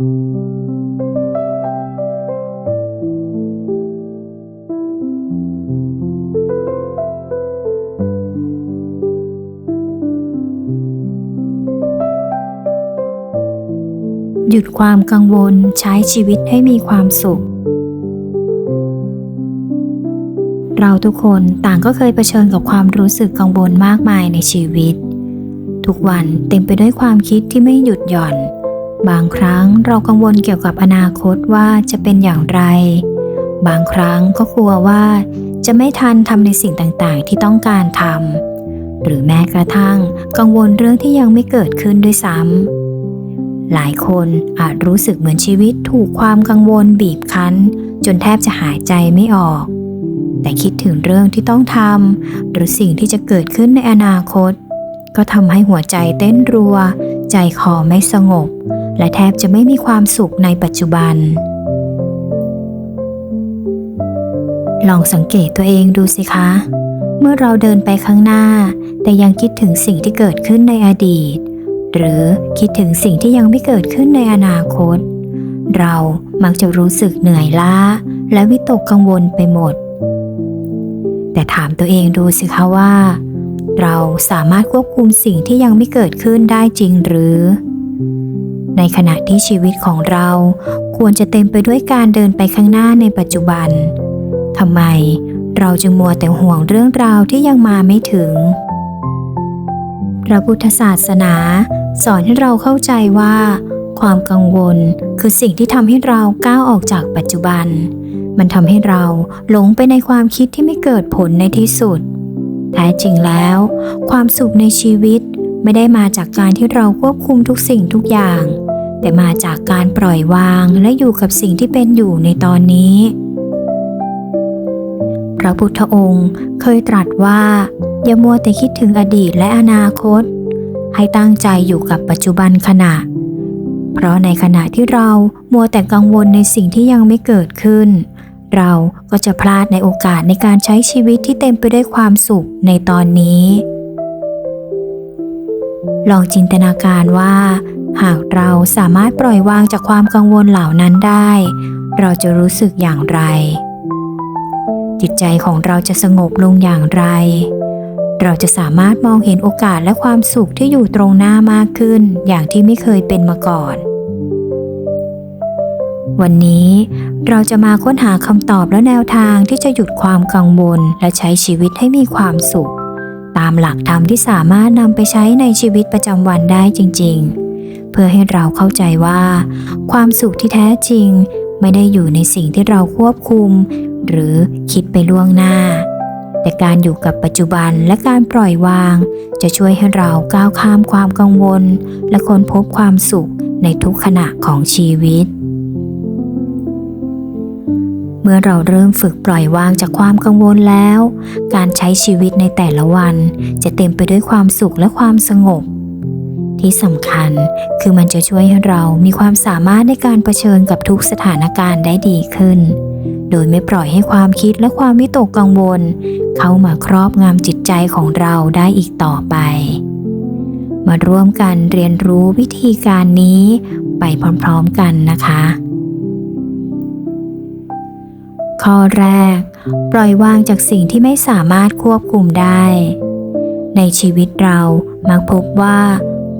หยุดความกังวลใช้ชีวิตให้มีความสุข เราทุกคนต่างก็เคยเผชิญกับความรู้สึกกังวลมากมายในชีวิต ทุกวันเต็มไปด้วยความคิดที่ไม่หยุดหย่อน บางครั้งเรากังวลเกี่ยวกับอนาคตว่าจะเป็นอย่างไร บางครั้งก็กลัวว่า จะไม่ทันทำในสิ่งต่างๆ ที่ต้องการทำหรือแม้กระทั่งกังวลเรื่องที่ยังไม่เกิดขึ้นด้วยซ้ำหลายคนอาจรู้สึกเหมือนชีวิตถูกความกังวลบีบคั้น จนแทบจะหายใจไม่ออก แต่คิดถึงเรื่องที่ต้องทำหรือสิ่งที่จะเกิดขึ้นในอนาคต ก็ทำให้หัวใจเต้นรัว ใจคอไม่สงบ และแทบจะไม่มีความสุขในปัจจุบัน ลองสังเกตตัวเองดูสิคะ เมื่อเราเดินไปข้างหน้า แต่ยังคิดถึงสิ่งที่เกิดขึ้นในอดีต หรือคิดถึงสิ่งที่ยังไม่เกิดขึ้นในอนาคต เรามักจะรู้สึกเหนื่อยล้า และวิตกกังวลไปหมด แต่ถามตัวเองดูสิคะว่า เราสามารถควบคุมสิ่งที่ยังไม่เกิดขึ้นได้จริงหรือ ในขณะที่ชีวิตของเราควรจะเต็มไปด้วยการเดินไปข้างหน้าในปัจจุบันทำไมเราจึงมัวแต่ห่วงเรื่องราวที่ยังมาไม่ถึง พระพุทธศาสนา สอนให้เราเข้าใจว่า ความกังวลคือสิ่งที่ทำให้เราก้าวออกจากปัจจุบัน มันทำให้เราหลงไปในความคิดที่ไม่เกิดผลในที่สุด แท้จริงแล้ว ความสุขในชีวิตไม่ได้มาจากการที่เราควบคุมทุกสิ่งทุกอย่าง แต่มาจากการปล่อยวางและอยู่กับสิ่งที่เป็นอยู่ในตอนนี้ พระพุทธองค์เคยตรัสว่า อย่ามัวแต่คิดถึงอดีตและอนาคต ให้ตั้งใจอยู่กับปัจจุบันขณะ เพราะในขณะที่เรามัวแต่กังวลในสิ่งที่ยังไม่เกิดขึ้น เราก็จะพลาดในโอกาสในการใช้ชีวิตที่เต็มไปด้วยความสุขในตอนนี้ลองจินตนาการว่า หากเราสามารถปล่อยวางจากความกังวลเหล่านั้นได้ เราจะรู้สึกอย่างไร จิตใจของเราจะสงบลงอย่างไร เราจะสามารถมองเห็นโอกาสและความสุขที่อยู่ตรงหน้ามากขึ้น อย่างที่ไม่เคยเป็นมาก่อน วันนี้เราจะมาค้นหาคำตอบและแนวทางที่จะหยุดความกังวลและใช้ชีวิตให้มีความสุข ตามหลักธรรมที่สามารถนำไปใช้ในชีวิตประจำวันได้จริง ๆ เพื่อให้เราเข้าใจว่า ความสุขที่แท้จริง ไม่ได้อยู่ในสิ่งที่เราควบคุม หรือคิดไปล่วงหน้า แต่การอยู่กับปัจจุบันและการปล่อยวาง จะช่วยให้เราก้าวข้ามความกังวล และค้นพบความสุขในทุกขณะของชีวิต เมื่อเราเริ่มฝึกปล่อยวางจากความกังวลแล้ว การใช้ชีวิตในแต่ละวัน จะเต็มไปด้วยความสุขและความสงบ ที่สำคัญคือมันจะช่วยให้เรามีความสามารถในการเผชิญกับทุกสถานการณ์ได้ดีขึ้น โดยไม่ปล่อยให้ความคิดและความวิตกกังวล เข้ามาครอบงำจิตใจของเราได้อีกต่อไป มาร่วมกันเรียนรู้วิธีการนี้ไปพร้อมๆกันนะคะ ข้อแรก ปล่อยวางจากสิ่งที่ไม่สามารถควบคุมได้ ในชีวิตเรามักพบว่า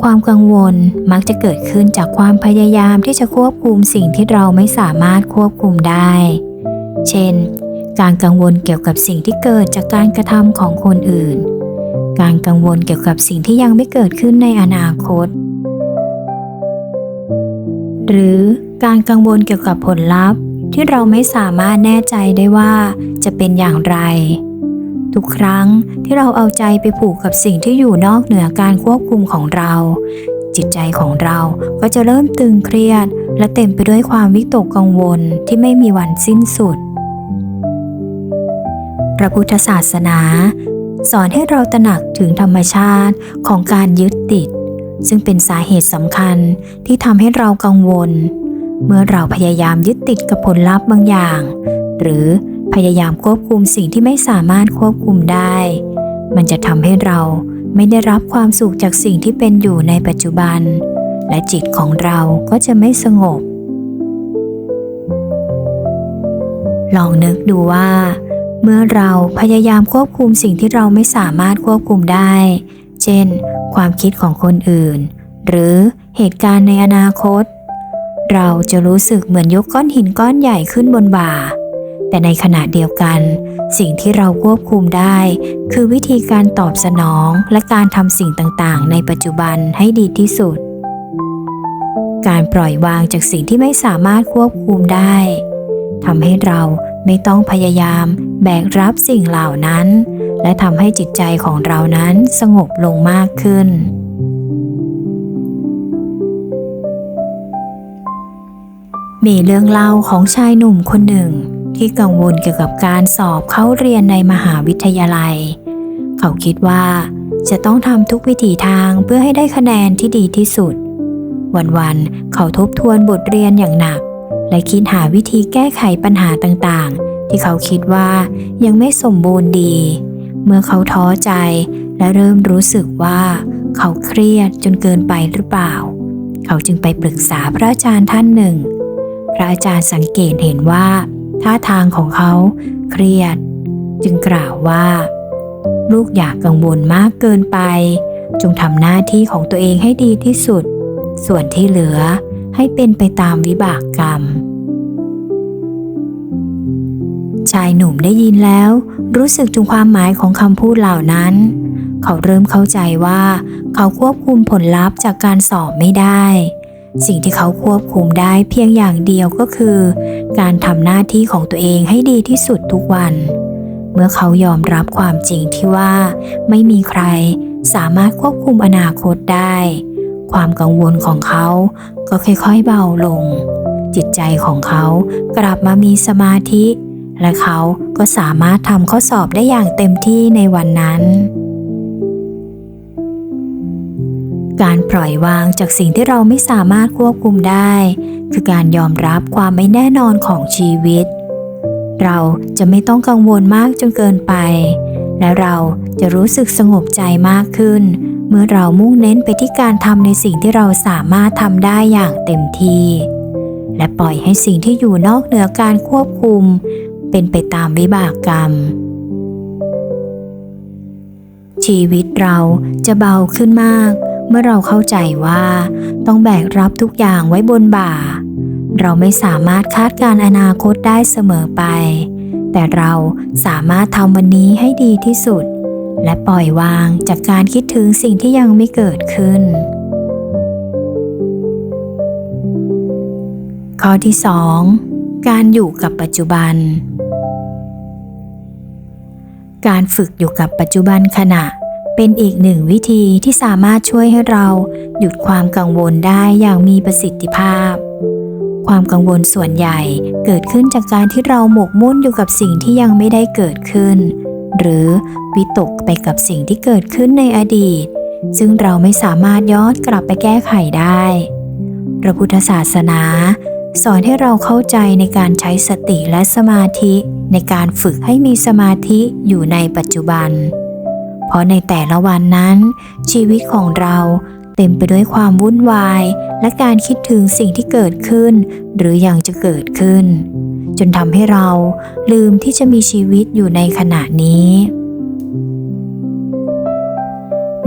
ความกังวลมักจะเกิดขึ้นจากความพยายามที่จะควบคุมสิ่งที่เราไม่สามารถควบคุมได้ เช่น การกังวลเกี่ยวกับสิ่งที่เกิดจากการกระทำของคนอื่น การกังวลเกี่ยวกับสิ่งที่ยังไม่เกิดขึ้นในอนาคต หรือการกังวลเกี่ยวกับผลลัพธ์ที่เราไม่สามารถแน่ใจได้ว่าจะเป็นอย่างไร ทุกครั้งที่เราเอาใจไปผูกกับสิ่งที่อยู่นอกเหนือการควบคุมของเรา จิตใจของเราก็จะเริ่มตึงเครียด และเต็มไปด้วยความวิตกกังวลที่ไม่มีวันสิ้นสุด พระพุทธศาสนา สอนให้เราตระหนักถึงธรรมชาติของการยึดติด ซึ่งเป็นสาเหตุสำคัญที่ทำให้เรากังวล เมื่อเราพยายามยึดติดกับผลลัพธ์บางอย่าง หรือ พยายามควบคุมสิ่งที่ไม่สามารถควบคุมได้ มันจะทำให้เราไม่ได้รับความสุขจากสิ่งที่เป็นอยู่ในปัจจุบัน และจิตของเราก็จะไม่สงบ ลองนึกดูว่า เมื่อเราพยายามควบคุมสิ่งที่เราไม่สามารถควบคุมได้ เช่น ความคิดของคนอื่น หรือเหตุการณ์ในอนาคต เราจะรู้สึกเหมือนยกก้อนหินก้อนใหญ่ขึ้นบนบ่า แต่ในขณะเดียวกัน สิ่งที่เราควบคุมได้ คือวิธีการตอบสนองและการทำสิ่งต่างๆ ในปัจจุบันให้ดีที่สุด การปล่อยวางจากสิ่งที่ไม่สามารถควบคุมได้ทำให้เราไม่ต้องพยายามแบกรับสิ่งเหล่านั้น และทำให้จิตใจของเรานั้นสงบลงมากขึ้น มีเรื่องเล่าของชายหนุ่มคนหนึ่ง ที่กังวลเกี่ยวกับการสอบเข้าเรียนในมหาวิทยาลัย เขาคิดว่าจะต้องทำทุกวิถีทางเพื่อให้ได้คะแนนที่ดีที่สุด วันๆเขาทบทวนบทเรียนอย่างหนัก และคิดหาวิธีแก้ไขปัญหาต่างๆ ที่เขาคิดว่ายังไม่สมบูรณ์ดี เมื่อเขาท้อใจและเริ่มรู้สึกว่าเขาเครียดจนเกินไปหรือเปล่า เขาจึงไปปรึกษาพระอาจารย์ท่านหนึ่ง พระอาจารย์สังเกตเห็นว่า ท่าทางของเขาเครียด จึงกล่าวว่า ลูกอยากกังวลมากเกินไป จงทำหน้าที่ของตัวเองให้ดีที่สุด ส่วนที่เหลือให้เป็นไปตามวิบากกรรม ชายหนุ่มได้ยินแล้ว รู้สึกถึงความหมายของคำพูดเหล่านั้น เขาเริ่มเข้าใจว่า เขาควบคุมผลลัพธ์จากการสอบไม่ได้ สิ่งที่เขาควบคุมได้เพียงอย่างเดียวก็คือ การทำหน้าที่ของตัวเองให้ดีที่สุดทุกวัน เมื่อเขายอมรับความจริงที่ว่า ไม่มีใครสามารถควบคุมอนาคตได้ ความกังวลของเขาก็ค่อยๆเบาลง จิตใจของเขากลับมามีสมาธิ และเขาก็สามารถทำข้อสอบได้อย่างเต็มที่ในวันนั้น การปล่อยวางจากสิ่งที่เราไม่สามารถควบคุมได้ คือการยอมรับความไม่แน่นอนของชีวิต เราจะไม่ต้องกังวลมากจนเกินไป และเราจะรู้สึกสงบใจมากขึ้น เมื่อเรามุ่งเน้นไปที่การทำในสิ่งที่เราสามารถทำได้อย่างเต็มที่ และปล่อยให้สิ่งที่อยู่นอกเหนือการควบคุม เป็นไปตามวิบากกรรมชีวิตเราจะเบาขึ้นมาก เมื่อเราเข้าใจว่าต้องแบกรับทุกอย่างไว้บนบ่า เราไม่สามารถคาดการณ์อนาคตได้เสมอไป แต่เราสามารถทำวันนี้ให้ดีที่สุด และปล่อยวางจากการคิดถึงสิ่งที่ยังไม่เกิดขึ้น ข้อที่ 2 การอยู่กับปัจจุบัน การฝึกอยู่กับปัจจุบันขณะ เป็นอีกหนึ่งวิธีที่สามารถช่วยให้เราหยุดความกังวลได้อย่างมีประสิทธิภาพ ความกังวลส่วนใหญ่เกิดขึ้นจากการที่เราหมกมุ่นอยู่กับสิ่งที่ยังไม่ได้เกิดขึ้น หรือวิตกไปกับสิ่งที่เกิดขึ้นในอดีต ซึ่งเราไม่สามารถย้อนกลับไปแก้ไขได้ พระพุทธศาสนา สอนให้เราเข้าใจในการใช้สติและสมาธิในการฝึกให้มีสมาธิอยู่ในปัจจุบัน เพราะในแต่ละวันนั้น ชีวิตของเราเต็มไปด้วยความวุ่นวาย และการคิดถึงสิ่งที่เกิดขึ้น หรือยังจะเกิดขึ้น จนทำให้เราลืมที่จะมีชีวิตอยู่ในขณะนี้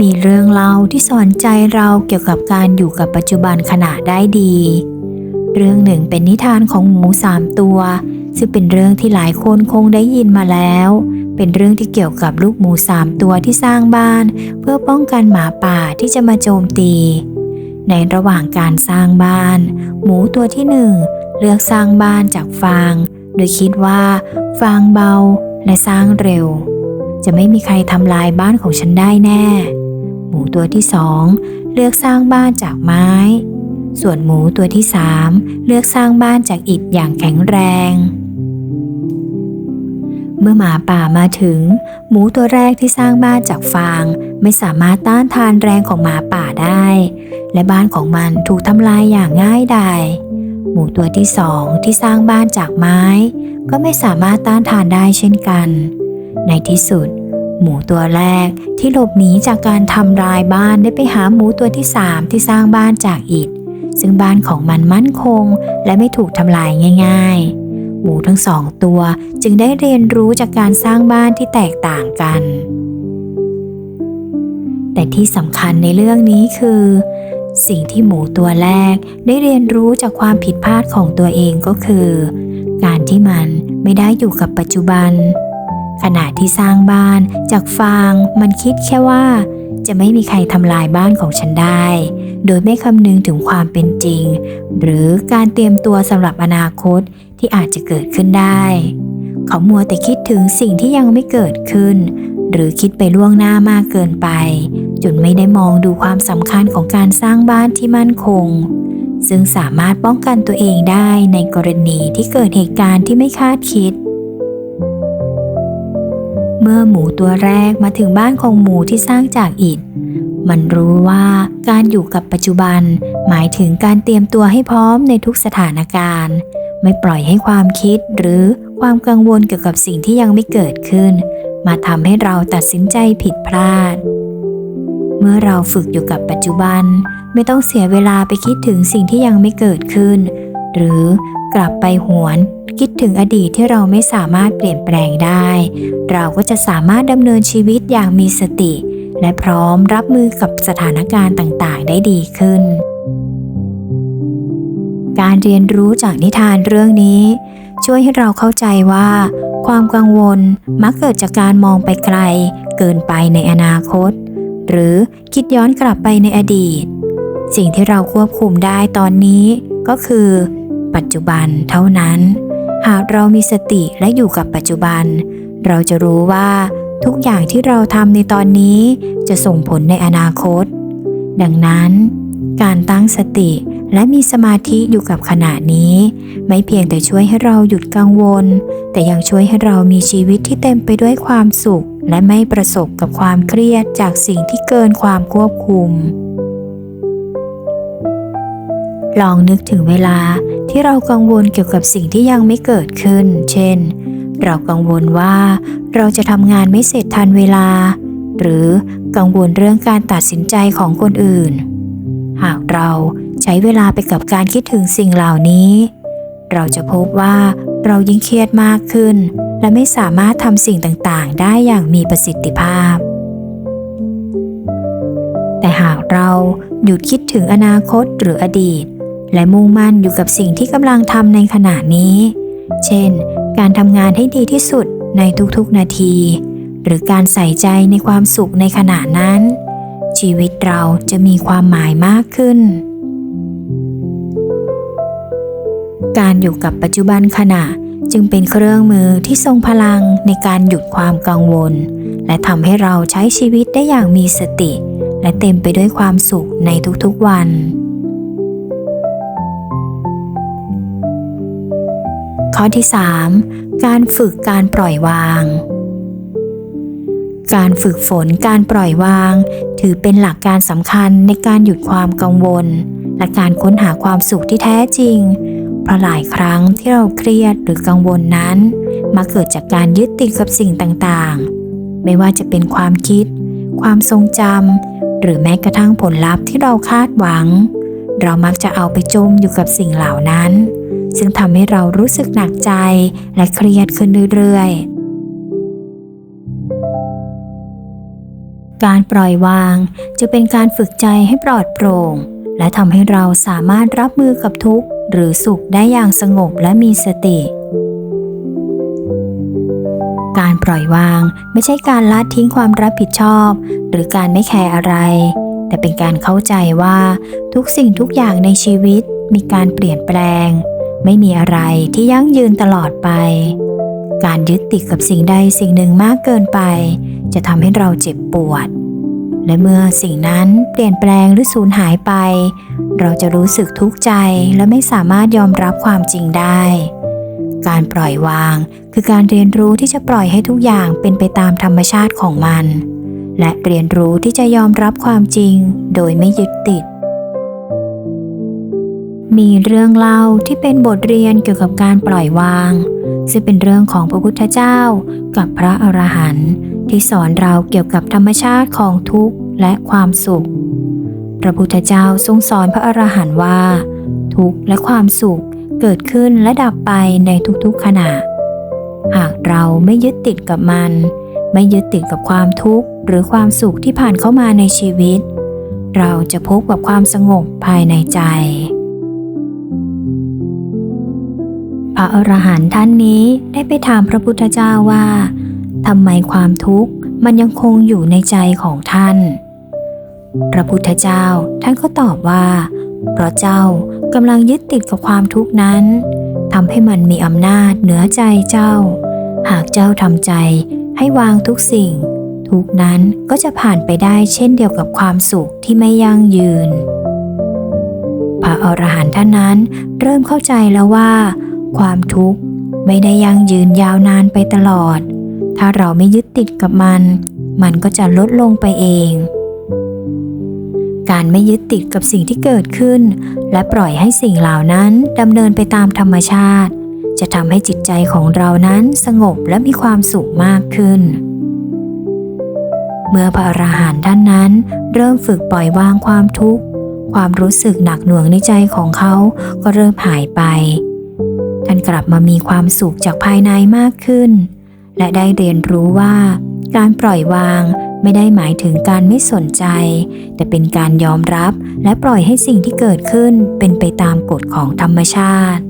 มีเรื่องเล่าที่สอนใจเราเกี่ยวกับการอยู่กับปัจจุบันขณะได้ดี เรื่องหนึ่งเป็นนิทานของหมูสามตัว ซึ่งเป็นเรื่องที่หลายคนคงได้ยินมาแล้ว เป็นเรื่องที่เกี่ยวกับลูกหมูสามตัวที่สร้างบ้าน เพื่อป้องกันหมาป่าที่จะมาโจมตี ในระหว่างการสร้างบ้าน หมูตัวที่หนึ่งเลือกสร้างบ้านจากฟาง โดยคิดว่า ฟางเบาและสร้างเร็ว จะไม่มีใครทำลายบ้านของฉันได้แน่ หมูตัวที่สองเลือกสร้างบ้านจากไม้ ส่วนหมูตัวที่สามเลือกสร้างบ้านจากอิฐอย่างแข็งแรง เมื่อหมาป่ามาถึง หมูตัวแรกที่สร้างบ้านจากฟาง ไม่สามารถต้านทานแรงของหมาป่าได้ และบ้านของมันถูกทำลายอย่างง่ายดายหมูตัวที่สองที่สร้างบ้านจากไม้ ก็ไม่สามารถต้านทานได้เช่นกัน ในที่สุด หมูตัวแรกที่หลบหนีจากการทำลายบ้านได้ไปหาหมูตัวที่สามที่สร้างบ้านจากอิฐซึ่งบ้านของมันมั่นคงและไม่ถูกทำลายง่าย ๆ หมูทั้งสองตัวจึงได้เรียนรู้จากการสร้างบ้านที่แตกต่างกัน แต่ที่สำคัญในเรื่องนี้คือ สิ่งที่หมูตัวแรกได้เรียนรู้จากความผิดพลาดของตัวเองก็คือ การที่มันไม่ได้อยู่กับปัจจุบัน ขณะที่สร้างบ้านจากฟาง มันคิดแค่ว่า จะไม่มีใครทำลายบ้านของฉันได้ โดยไม่คำนึงถึงความเป็นจริง หรือการเตรียมตัวสำหรับอนาคต ที่อาจจะเกิดขึ้นได้ เขามัวแต่คิดถึงสิ่งที่ยังไม่เกิดขึ้น หรือคิดไปล่วงหน้ามากเกินไป จนไม่ได้มองดูความสำคัญของการสร้างบ้านที่มั่นคง ซึ่งสามารถป้องกันตัวเองได้ในกรณีที่เกิดเหตุการณ์ที่ไม่คาดคิด เมื่อหมูตัวแรกมาถึงบ้านของหมูที่สร้างจากอิฐมันรู้ว่าการอยู่กับปัจจุบัน หมายถึงการเตรียมตัวให้พร้อมในทุกสถานการณ์ ไม่ปล่อยให้ความคิดหรือความกังวลเกี่ยวกับสิ่งที่ยังไม่เกิดขึ้น มาทำให้เราตัดสินใจผิดพลาด เมื่อเราฝึกอยู่กับปัจจุบัน ไม่ต้องเสียเวลาไปคิดถึงสิ่งที่ยังไม่เกิดขึ้น หรือกลับไปหวน คิดถึงอดีตที่เราไม่สามารถเปลี่ยนแปลงได้ เราก็จะสามารถดำเนินชีวิตอย่างมีสติ และพร้อมรับมือกับสถานการณ์ต่างๆ ได้ดีขึ้น การเรียนรู้จากนิทานเรื่องนี้ ช่วยให้เราเข้าใจว่า ความกังวลมักเกิดจากการมองไปไกล เกินไปในอนาคต หรือคิดย้อนกลับไปในอดีต สิ่งที่เราควบคุมได้ตอนนี้ก็คือ ปัจจุบันเท่านั้น หากเรามีสติและอยู่กับปัจจุบัน เราจะรู้ว่าทุกอย่างที่เราทำในตอนนี้จะส่งผลในอนาคต ดังนั้น การตั้งสติ และมีสมาธิอยู่กับขณะนี้ ไม่เพียงแต่ช่วยให้เราหยุดกังวล แต่ยังช่วยให้เรามีชีวิตที่เต็มไปด้วยความสุข และไม่ประสบกับความเครียดจากสิ่งที่เกินความควบคุม ลองนึกถึงเวลาที่เรากังวลเกี่ยวกับสิ่งที่ยังไม่เกิดขึ้น เช่น เรากังวลว่าเราจะทำงานไม่เสร็จทันเวลา หรือกังวลเรื่องการตัดสินใจของคนอื่น หากเรา ใช้เวลาไปกับการคิดถึงสิ่งเหล่านี้ เราจะพบว่าเรายิ่งเครียดมากขึ้น และไม่สามารถทำสิ่งต่างๆ ได้อย่างมีประสิทธิภาพ แต่หากเราหยุดคิดถึงอนาคตหรืออดีต และมุ่งมั่นอยู่กับสิ่งที่กำลังทำในขณะนี้ เช่น การทำงานให้ดีที่สุดในทุกๆนาที หรือการใส่ใจในความสุขในขณะนั้น ชีวิตเราจะมีความหมายมากขึ้น การอยู่กับปัจจุบันขณะจึงเป็นเครื่องมือที่ทรงพลังในการหยุดความกังวล และทำให้เราใช้ชีวิตได้อย่างมีสติ และเต็มไปด้วยความสุขในทุกๆวัน ข้อที่ 3 การฝึกการปล่อยวาง การฝึกฝนการปล่อยวาง ถือเป็นหลักการสำคัญในการหยุดความกังวล และการค้นหาความสุขที่แท้จริง เพราะหลายครั้งที่เราเครียดหรือกังวลนั้น มาเกิดจากการยึดติดกับสิ่งต่างๆ ไม่ว่าจะเป็นความคิด ความทรงจำหรือแม้กระทั่งผลลัพธ์ที่เราคาดหวัง เรามักจะเอาไปจมอยู่กับสิ่งเหล่านั้น ซึ่งทำให้เรารู้สึกหนักใจและเครียดขึ้นเรื่อยๆการปล่อยวางจะเป็นการฝึกใจให้ปลอดโปร่ง และทำให้เราสามารถรับมือกับทุกข์ หรือสุขได้อย่างสงบและมีสติ การปล่อยวางไม่ใช่การละทิ้งความรับผิดชอบ หรือการไม่แคร์อะไร แต่เป็นการเข้าใจว่าทุกสิ่งทุกอย่างในชีวิตมีการเปลี่ยนแปลง ไม่มีอะไรที่ยั่งยืนตลอดไป การยึดติดกับสิ่งใดสิ่งหนึ่งมากเกินไป จะทำให้เราเจ็บปวด และเมื่อสิ่งนั้นเปลี่ยนแปลงหรือสูญหายไป เราจะรู้สึกทุกข์ใจและไม่สามารถยอมรับความจริงได้ การปล่อยวางคือการเรียนรู้ที่จะปล่อยให้ทุกอย่างเป็นไปตามธรรมชาติของมัน และเรียนรู้ที่จะยอมรับความจริงโดยไม่ยึดติด มีเรื่องเล่าที่เป็นบทเรียนเกี่ยวกับการปล่อยวาง ซึ่งเป็นเรื่องของพระพุทธเจ้ากับพระอรหันต์ ที่สอนเราเกี่ยวกับธรรมชาติของทุกข์และความสุข พระพุทธเจ้าทรงสอนพระอรหันต์ว่า ทุกข์และความสุขเกิดขึ้นและดับไปในทุกๆขณะ หากเราไม่ยึดติดกับมัน ไม่ยึดติดกับความทุกข์หรือความสุขที่ผ่านเข้ามาในชีวิต เราจะพบกับความสงบภายในใจพระอรหันต์ท่านนี้ได้ไปถามพระพุทธเจ้าว่า ทำไมความทุกข์มันยังคงอยู่ในใจของท่าน พระพุทธเจ้าท่านก็ตอบว่า เพราะเจ้ากำลังยึดติดกับความทุกข์นั้นทำให้มันมีอำนาจเหนือใจเจ้า หากเจ้าทำใจให้วางทุกสิ่ง ทุกนั้นก็จะผ่านไปได้เช่นเดียวกับความสุขที่ไม่ยั่งยืน พระอรหันต์ท่านนั้นเริ่มเข้าใจแล้วว่า ความทุกข์ไม่ได้ยั่งยืนยาวนานไปตลอด ถ้าเราไม่ยึดติดกับมัน มันก็จะลดลงไปเอง การไม่ยึดติดกับสิ่งที่เกิดขึ้น และปล่อยให้สิ่งเหล่านั้นดำเนินไปตามธรรมชาติ จะทำให้จิตใจของเรานั้นสงบและมีความสุขมากขึ้น เมื่อพระอรหันต์ท่านนั้น เริ่มฝึกปล่อยวางความทุกข์ ความรู้สึกหนักหน่วงในใจของเขาก็เริ่มหายไป ท่านกลับมามีความสุขจากภายในมากขึ้น และได้เรียนรู้ว่าการปล่อยวางไม่ได้หมายถึงการไม่สนใจ แต่เป็นการยอมรับและปล่อยให้สิ่งที่เกิดขึ้นเป็นไปตามกฎของธรรมชาติ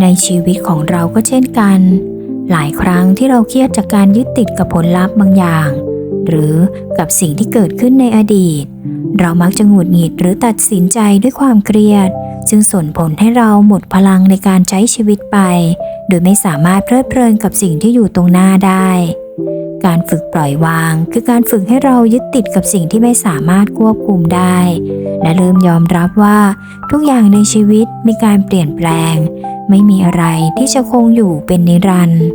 ในชีวิตของเราก็เช่นกัน หลายครั้งที่เราเครียดจากการยึดติดกับผลลัพธ์บางอย่าง หรือกับสิ่งที่เกิดขึ้นในอดีต เรามักจะหงุดหงิดหรือตัดสินใจด้วยความเครียดซึ่งส่งผลให้เราหมดพลังในการใช้ชีวิตไป โดยไม่สามารถเพลิดเพลินกับสิ่งที่อยู่ตรงหน้าได้ การฝึกปล่อยวาง คือการฝึกให้เรายึดติดกับสิ่งที่ไม่สามารถควบคุมได้ และเริ่มยอมรับว่า ทุกอย่างในชีวิตมีการเปลี่ยนแปลง ไม่มีอะไรที่จะคงอยู่เป็นนิรันดร์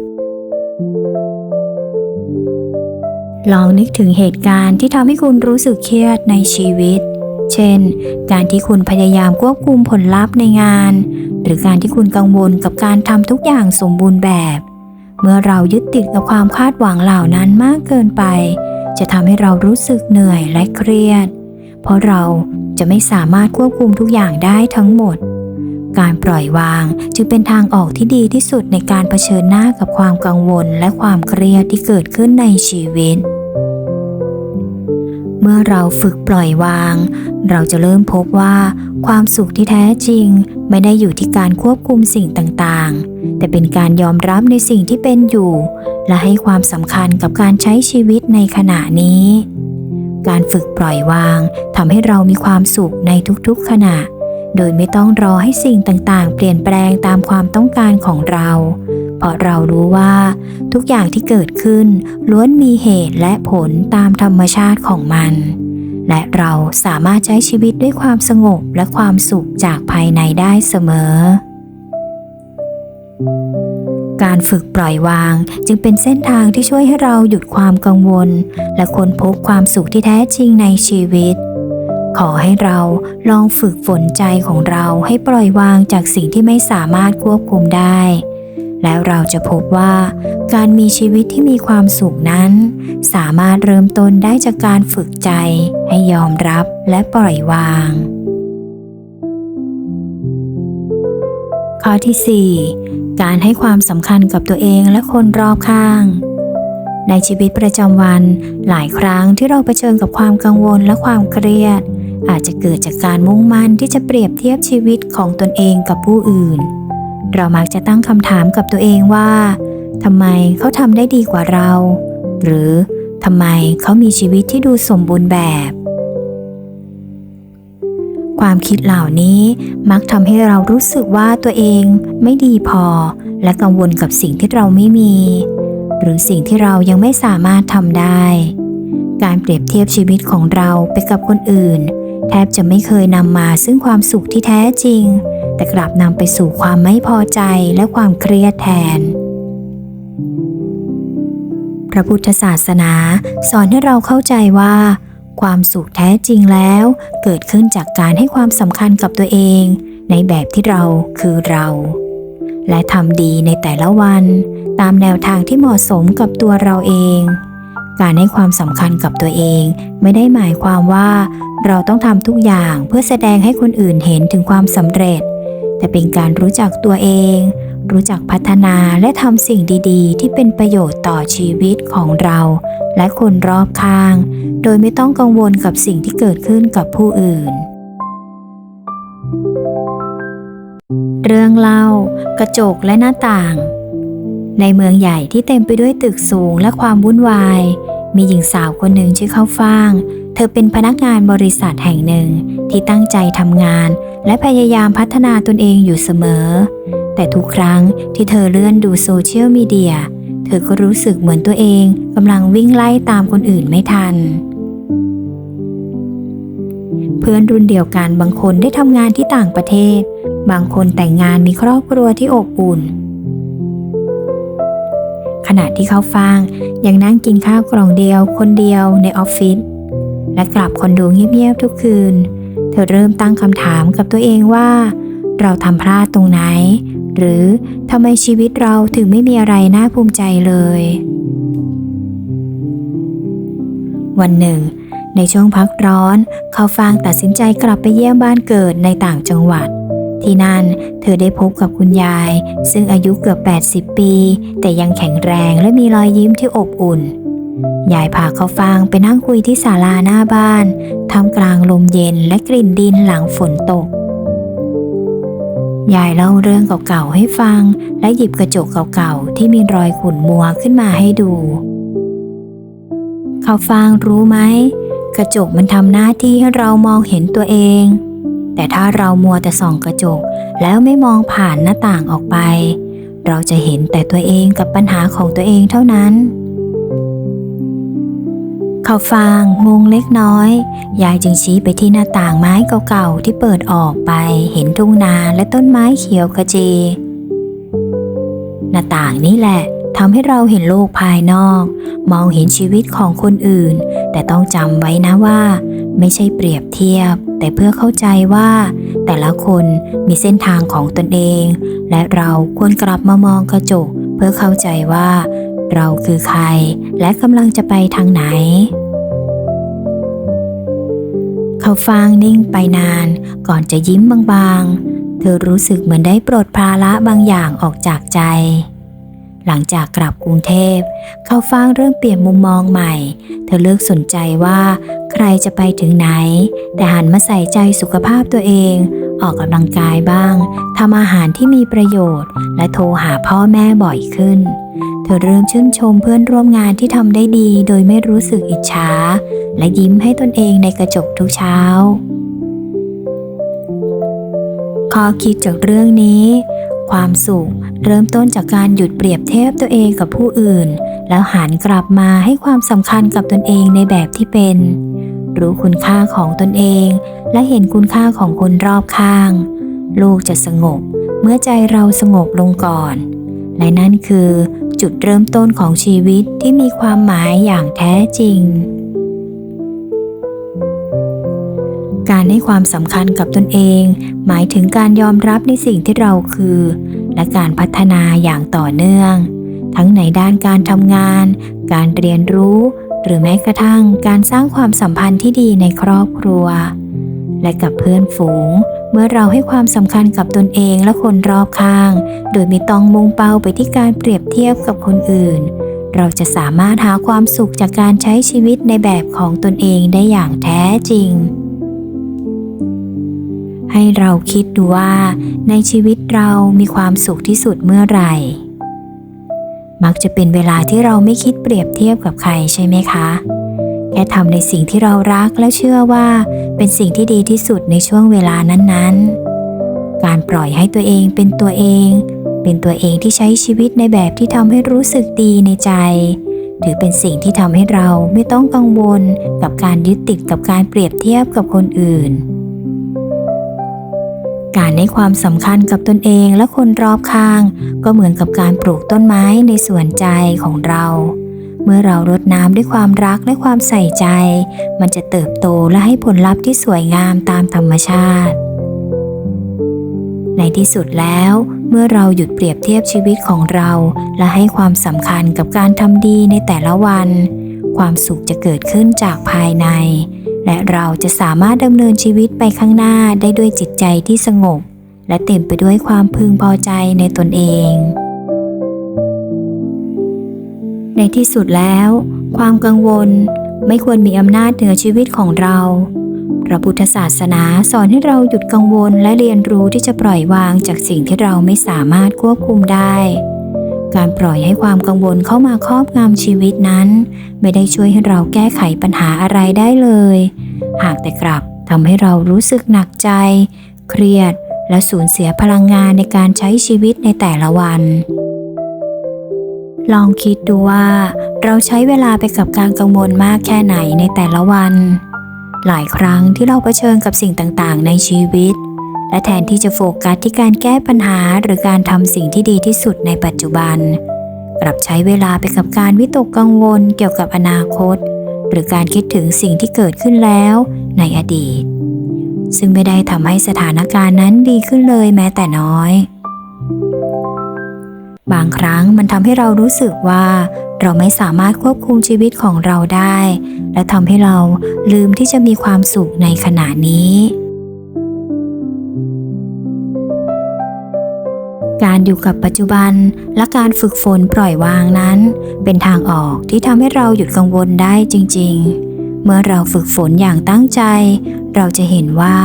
ลองนึกถึงเหตุการณ์ที่ทำให้คุณรู้สึกเครียดในชีวิต เช่น การที่คุณพยายามควบคุมผลลัพธ์ในงาน หรือการที่คุณกังวลกับการทำทุกอย่างสมบูรณ์แบบ เมื่อเรายึดติดกับความคาดหวังเหล่านั้นมากเกินไป จะทำให้เรารู้สึกเหนื่อยและเครียด เพราะเราจะไม่สามารถควบคุมทุกอย่างได้ทั้งหมด การปล่อยวางจึงเป็นทางออกที่ดีที่สุดในการเผชิญหน้ากับความกังวลและความเครียดที่เกิดขึ้นในชีวิต เมื่อเราฝึกปล่อยวาง เราจะเริ่มพบว่า ความสุขที่แท้จริง ไม่ได้อยู่ที่การควบคุมสิ่งต่างๆ แต่เป็นการยอมรับในสิ่งที่เป็นอยู่ และให้ความสำคัญกับการใช้ชีวิตในขณะนี้ การฝึกปล่อยวางทำให้เรามีความสุขในทุกๆขณะ โดยไม่ต้องรอให้สิ่งต่างๆ เปลี่ยนแปลงตามความต้องการของเรา เพราะเรารู้ว่าทุกอย่างที่เกิดขึ้น ล้วนมีเหตุและผลตามธรรมชาติของมัน และเราสามารถใช้ชีวิตด้วยความสงบและความสุขจากภายในได้เสมอ การฝึกปล่อยวางจึงเป็นเส้นทางที่ช่วยให้เราหยุดความกังวล และค้นพบความสุขที่แท้จริงในชีวิตขอให้เราลองฝึกฝนใจของเราให้ปล่อยวางจากสิ่งที่ไม่สามารถควบคุมได้ แล้วเราจะพบว่า การมีชีวิตที่มีความสุขนั้น สามารถเริ่มต้นได้จากการฝึกใจ ให้ยอมรับและปล่อยวาง ข้อที่ 4 การให้ความสำคัญกับตัวเองและคนรอบข้างในชีวิตประจำวัน หลายครั้งที่เราเผชิญกับความกังวลและความเครียด อาจจะเกิดจากการมุ่งมั่นที่จะเปรียบเทียบชีวิตของตนเองกับผู้อื่น เรามักจะตั้งคำถามกับตัวเองว่าทำไมเขาทำได้ดีกว่าเรา หรือทำไมเขามีชีวิตที่ดูสมบูรณ์แบบ ความคิดเหล่านี้มักทำให้เรารู้สึกว่าตัวเองไม่ดีพอ และกังวลกับสิ่งที่เราไม่มี หรือสิ่งที่เรายังไม่สามารถทำได้ การเปรียบเทียบชีวิตของเราไปกับคนอื่น แทบจะไม่เคยนำมาซึ่งความสุขที่แท้จริง แต่กลับนำไปสู่ความไม่พอใจและความเครียดแทน พระพุทธศาสนาสอนให้เราเข้าใจว่า ความสุขแท้จริงแล้ว เกิดขึ้นจากการให้ความสำคัญกับตัวเอง ในแบบที่เราคือเรา และทำดีในแต่ละวัน ตามแนวทางที่เหมาะสมกับตัวเราเองการให้ความสำคัญกับตัวเอง ไม่ได้หมายความว่า เราต้องทำทุกอย่างเพื่อแสดงให้คนอื่นเห็นถึงความสำเร็จ แต่เป็นการรู้จักตัวเอง รู้จักพัฒนาและทำสิ่งดีๆ ที่เป็นประโยชน์ต่อชีวิตของเรา และคนรอบข้าง โดยไม่ต้องกังวลกับสิ่งที่เกิดขึ้นกับผู้อื่น เรื่องเล่ากระจกและหน้าต่าง ในเมืองใหญ่ที่เต็มไปด้วยตึกสูงและความวุ่นวายมีหญิงสาวคนหนึ่งชื่อข้าวฟ่าง เธอเป็นพนักงานบริษัทแห่งหนึ่ง ที่ตั้งใจทำงาน และพยายามพัฒนาตนเองอยู่เสมอ แต่ทุกครั้งที่เธอเลื่อนดูโซเชียลมีเดีย เธอก็รู้สึกเหมือนตัวเองกำลังวิ่งไล่ตามคนอื่นไม่ทัน เพื่อนรุ่นเดียวกันบางคนได้ทำงานที่ต่างประเทศ บางคนแต่งงานมีครอบครัวที่อบอุ่นขณะที่เขาฟังยังนั่งกินข้าวกล่องเดียวคนเดียวในออฟฟิศและกลับคอนโดเงียบๆทุกคืน เธอเริ่มตั้งคำถามกับตัวเองว่า เราทำพลาดตรงไหน หรือทำไมชีวิตเราถึงไม่มีอะไรน่าภูมิใจเลย วันหนึ่ง ในช่วงพักร้อน เขาฟางตัดสินใจกลับไปเยี่ยมบ้านเกิดในต่างจังหวัด ที่นั่นเธอได้พบกับคุณยาย ซึ่งอายุเกือบ 80 ปี แต่ยังแข็งแรงและมีรอยยิ้มที่อบอุ่น ยายพาเขาฟางไปนั่งคุยที่ศาลาหน้าบ้านท่ามกลางลมเย็นและกลิ่นดินหลังฝนตก ยายเล่าเรื่องเก่าๆให้ฟัง และหยิบกระจกเก่าๆที่มีรอยขุ่นมัวขึ้นมาให้ดู เขาฟางรู้ไหม กระจกมันทำหน้าที่ให้เรามองเห็นตัวเอง แต่ถ้าเรามัวแต่ส่องกระจก แล้วไม่มองผ่านหน้าต่างออกไป เราจะเห็นแต่ตัวเองกับปัญหาของตัวเองเท่านั้น เขาฟางงงเล็กน้อย ยายจึงชี้ไปที่หน้าต่างไม้เก่าๆที่เปิดออกไปเห็นทุ่งนาและต้นไม้เขียวขจี หน้าต่างนี่แหละทำให้เราเห็นโลกภายนอก มองเห็นชีวิตของคนอื่น แต่ต้องจำไว้นะว่า ไม่ใช่เปรียบเทียบ แต่เพื่อเข้าใจว่า แต่ละคนมีเส้นทางของตนเอง และเราควรกลับมามองกระจก เพื่อเข้าใจว่า เราคือใคร และกำลังจะไปทางไหน เขาฟางนิ่งไปนานก่อนจะยิ้มบางๆ เธอรู้สึกเหมือนได้ปลดภาระบางอย่างออกจากใจ หลังจากกลับกรุงเทพ เขาฟางเริ่มเปลี่ยนมุมมองใหม่ เธอเลิกสนใจว่าใครจะไปถึงไหน แต่หันมาใส่ใจสุขภาพตัวเองออกกำลังกายบ้าง ทำอาหารที่มีประโยชน์ และโทรหาพ่อแม่บ่อยขึ้น เธอเริ่มชื่นชมเพื่อนร่วมงานที่ทำได้ดีโดยไม่รู้สึกอิจฉา และยิ้มให้ตนเองในกระจกทุกเช้า ข้อคิดจากเรื่องนี้ ความสุขเริ่มต้นจากการหยุดเปรียบเทียบตัวเองกับผู้อื่น แล้วหันกลับมาให้ความสำคัญกับตนเองในแบบที่เป็น รู้คุณค่าของตนเอง และเห็นคุณค่าของคนรอบข้างโลกจะสงบเมื่อใจเราสงบลงก่อน และนั่นคือ จุดเริ่มต้นของชีวิตที่มีความหมายอย่างแท้จริง การให้ความสำคัญกับตนเอง หมายถึงการยอมรับในสิ่งที่เราคือ และการพัฒนาอย่างต่อเนื่อง ทั้งในด้านการทำงาน การเรียนรู้ หรือแม้กระทั่งการสร้างความสัมพันธ์ที่ดีในครอบครัว และกับเพื่อนฝูง เมื่อเราให้ความสำคัญกับตนเองและคนรอบข้าง โดยไม่ต้องมุ่งเป้าไปที่การเปรียบเทียบกับคนอื่น เราจะสามารถหาความสุขจากการใช้ชีวิตในแบบของตนเองได้อย่างแท้จริง ให้เราคิดดูว่าในชีวิตเรามีความสุขที่สุดเมื่อไหร่ มักจะเป็นเวลาที่เราไม่คิดเปรียบเทียบกับใครใช่ไหมคะ แค่ทำในสิ่งที่เรารักและเชื่อว่าเป็นสิ่งที่ดีที่สุดในช่วงเวลานั้นๆ การปล่อยให้ตัวเองเป็นตัวเอง เป็นตัวเองที่ใช้ชีวิตในแบบที่ทำให้รู้สึกดีในใจ ถือเป็นสิ่งที่ทำให้เราไม่ต้องกังวลกับการยึดติดกับการเปรียบเทียบกับคนอื่น การให้ความสำคัญกับตนเองและคนรอบข้าง ก็เหมือนกับการปลูกต้นไม้ในสวนใจของเรา เมื่อเรารดน้ำด้วยความรักและความใส่ใจ มันจะเติบโตและให้ผลลัพธ์ที่สวยงามตามธรรมชาติ ในที่สุดแล้ว เมื่อเราหยุดเปรียบเทียบชีวิตของเรา และให้ความสำคัญกับการทำดีในแต่ละวัน ความสุขจะเกิดขึ้นจากภายใน และเราจะสามารถดำเนินชีวิตไปข้างหน้าได้ด้วยจิตใจที่สงบ และเต็มไปด้วยความพึงพอใจในตนเอง ในที่สุดแล้ว ความกังวลไม่ควรมีอำนาจเหนือชีวิตของเรา พระพุทธศาสนาสอนให้เราหยุดกังวลและเรียนรู้ที่จะปล่อยวางจากสิ่งที่เราไม่สามารถควบคุมได้ การปล่อยให้ความกังวลเข้ามาครอบงำชีวิตนั้น ไม่ได้ช่วยให้เราแก้ไขปัญหาอะไรได้เลย หากแต่กลับทำให้เรารู้สึกหนักใจ เครียด และสูญเสียพลังงานในการใช้ชีวิตในแต่ละวัน ลองคิดดูว่า เราใช้เวลาไปกับการกังวลมากแค่ไหนในแต่ละวัน หลายครั้งที่เราเผชิญกับสิ่งต่างๆ ในชีวิต และแทนที่จะโฟกัสที่การแก้ปัญหาหรือการทำสิ่งที่ดีที่สุดในปัจจุบัน กลับใช้เวลาไปกับการวิตกกังวลเกี่ยวกับอนาคต หรือการคิดถึงสิ่งที่เกิดขึ้นแล้วในอดีต ซึ่งไม่ได้ทำให้สถานการณ์นั้นดีขึ้นเลยแม้แต่น้อย บางครั้งมันทำให้เรารู้สึกว่า เราไม่สามารถควบคุมชีวิตของเราได้ และทำให้เราลืมที่จะมีความสุขในขณะนี้ การอยู่กับปัจจุบันและการฝึกฝนปล่อยวางนั้น เป็นทางออกที่ทำให้เราหยุดกังวลได้จริง ๆ เมื่อเราฝึกฝนอย่างตั้งใจ เราจะเห็นว่า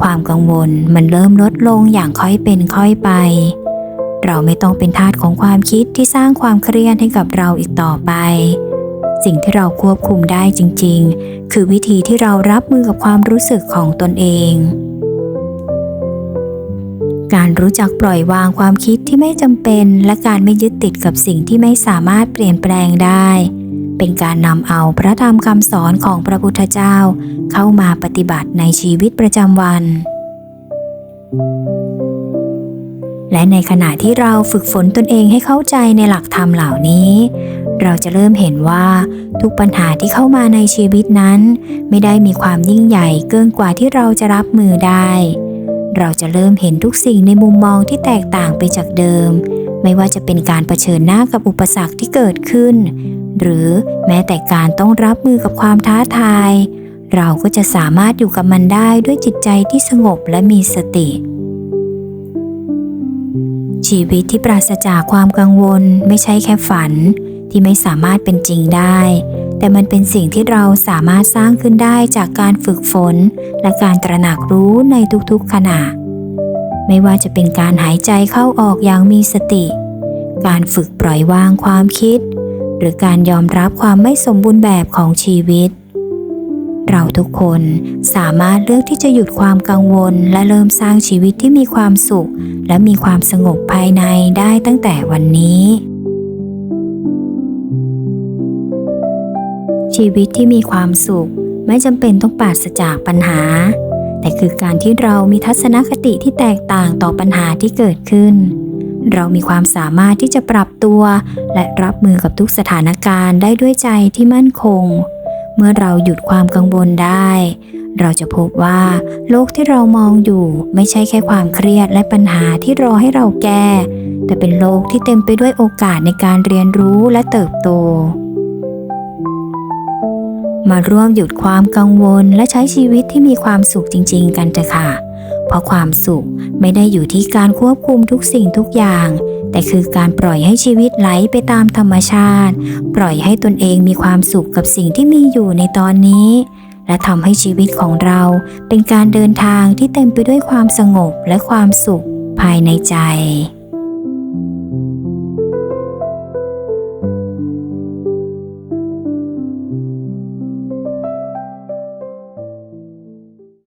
ความกังวลมันเริ่มลดลงอย่างค่อยเป็นค่อยไป เราไม่ต้องเป็นทาสของความคิดที่สร้างความเครียดให้กับเราอีกต่อไป สิ่งที่เราควบคุมได้จริง ๆ คือวิธีที่เรารับมือกับความรู้สึกของตนเอง การรู้จักปล่อยวางความคิดที่ไม่จำเป็น และการไม่ยึดติดกับสิ่งที่ไม่สามารถเปลี่ยนแปลงได้ เป็นการนำเอาพระธรรมคำสอนของพระพุทธเจ้า เข้ามาปฏิบัติในชีวิตประจำวัน และในขณะที่เราฝึกฝนตนเองให้เข้าใจในหลักธรรมเหล่านี้ เราจะเริ่มเห็นว่าทุกปัญหาที่เข้ามาในชีวิตนั้น ไม่ได้มีความยิ่งใหญ่เกินกว่าที่เราจะรับมือได้ เราจะเริ่มเห็นทุกสิ่งในมุมมองที่แตกต่างไปจากเดิม ไม่ว่าจะเป็นการเผชิญหน้ากับอุปสรรคที่เกิดขึ้น หรือแม้แต่การต้องรับมือกับความท้าทาย เราก็จะสามารถอยู่กับมันได้ด้วยจิตใจที่สงบและมีสติ ชีวิตที่ปราศจากความกังวลไม่ใช่แค่ฝันที่ไม่สามารถเป็นจริงได้ แต่มันเป็นสิ่งที่เราสามารถสร้างขึ้นได้จากการฝึกฝน และการตระหนักรู้ในทุกๆขณะ ไม่ว่าจะเป็นการหายใจเข้าออกอย่างมีสติ การฝึกปล่อยวางความคิด หรือการยอมรับความไม่สมบูรณ์แบบของชีวิต เราทุกคนสามารถเลือกที่จะหยุดความกังวล และเริ่มสร้างชีวิตที่มีความสุข และมีความสงบภายในได้ตั้งแต่วันนี้ ชีวิตที่มีความสุข ไม่จำเป็นต้องปราศจากปัญหา แต่คือการที่เรามีทัศนคติที่แตกต่างต่อปัญหาที่เกิดขึ้น เรามีความสามารถที่จะปรับตัว และรับมือกับทุกสถานการณ์ได้ด้วยใจที่มั่นคง เมื่อเราหยุดความกังวลได้ เราจะพบว่าโลกที่เรามองอยู่ไม่ใช่แค่ความเครียดและปัญหาที่รอให้เราแก้ แต่เป็นโลกที่เต็มไปด้วยโอกาสในการเรียนรู้และเติบโต มาร่วมหยุดความกังวลและใช้ชีวิตที่มีความสุขจริง ๆ กันเถอะค่ะ เพราะความสุขไม่ได้อยู่ที่การควบคุมทุกสิ่งทุกอย่าง แต่คือการปล่อยให้ชีวิตไหลไปตามธรรมชาติ ปล่อยให้ตนเองมีความสุขกับสิ่งที่มีอยู่ในตอนนี้ และทำให้ชีวิตของเราเป็นการเดินทางที่เต็มไปด้วยความสงบและความสุขภายในใจ